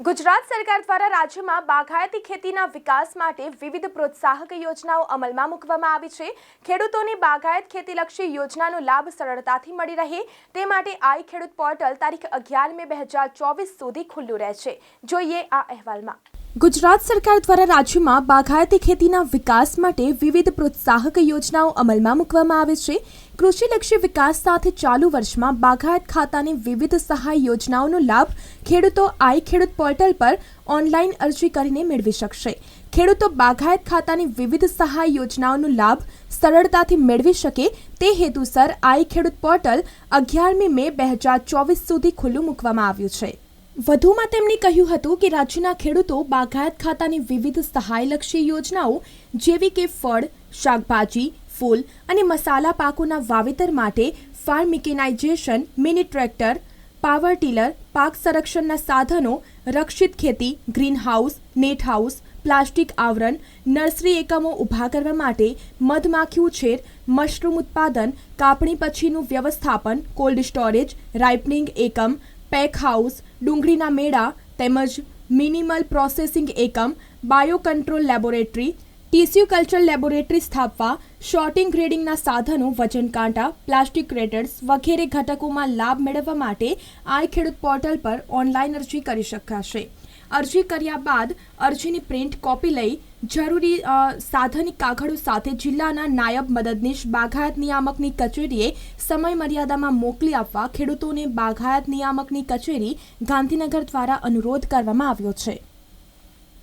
ગુજરાત સરકાર દ્વારા રાજ્યમાં બાગાયતી ખેતીના વિકાસ માટે વિવિધ પ્રોત્સાહક યોજનાઓ અમલમાં મૂકવામાં આવી છે. ખેડૂતોને બાગાયત ખેતીલક્ષી યોજનાનો લાભ સરળતાથી મળી રહે. તે માટે આઈ ખેડૂત પોર્ટલ તારીખ અગિયાર મે બે હજાર ચોવીસ સુધી ખુલ્લું રહેશે. જોઈએ આ અહેવાલમાં. ગુજરાત સરકાર દ્વારા રાજ્યમાં બાગાયતી ખેતીના વિકાસ માટે વિવિધ પ્રોત્સાહક યોજનાઓ અમલમાં મૂકવામાં આવે છે. કૃષિલક્ષી વિકાસ સાથે ચાલુ વર્ષમાં બાગાયત ખાતાની વિવિધ સહાય યોજનાઓનો લાભ ખેડૂતો આઈ ખેડૂત પોર્ટલ પર ઓનલાઈન અરજી કરીને મેળવી શકશે. ખેડૂતો બાગાયત ખાતાની વિવિધ સહાય યોજનાઓનો લાભ સરળતાથી મેળવી શકે તે હેતુસર આઈ ખેડૂત પોર્ટલ અગિયારમી મે બે હજાર ચોવીસ સુધી ખુલ્લું મૂકવામાં આવ્યું છે. વધુમાં તેમણે કહ્યું હતું કે રાજ્યના ખેડૂતો બાગાયત ખાતાની વિવિધ સહાયલક્ષી યોજનાઓ, જેવી કે ફળ, શાકભાજી, ફૂલ અને મસાલા પાકોના વાવેતર માટે farm mechanization mini tractor power tiller પાક સંરક્ષણના સાધનો, રક્ષિત ખેતી ગ્રીનહાઉસ નેટ હાઉસ પ્લાસ્ટિક આવરણ, નર્સરી એકમો ઊભા કરવા માટે મધમાખી ઉછેર, મશરૂમ ઉત્પાદન, કાપણી પછીનું વ્યવસ્થાપન કોલ્ડ સ્ટોરેજ રાઇપનિંગ એકમ પેક હાઉસ ડુંગળીના મેળા તેમજ મિનિમલ પ્રોસેસિંગ એકમ bio control laboratory, tissue culture laboratory સ્થાપવા, શોર્ટિંગ ગ્રેડિંગના સાધનો, વજન કાંટા, પ્લાસ્ટિક ક્રેટર્સ વગેરે ઘટકોમાં લાભ મેળવવા માટે આઈ ખેડૂત પોર્ટલ પર ઓનલાઈન અરજી કરી શકાશે. અરજી કર્યા બાદ અરજીની પ્રિન્ટ કોપી લઈ જરૂરી સાધનિક કાગળો સાથે જિલ્લાના નાયબ મદદનીશ બાગાયત નિયામકની કચેરીએ સમય મર્યાદામાં મોકલી આપવા ખેડૂતોને બાગાયત નિયામકની કચેરી ગાંધીનગર દ્વારા અનુરોધ કરવામાં આવ્યો છે.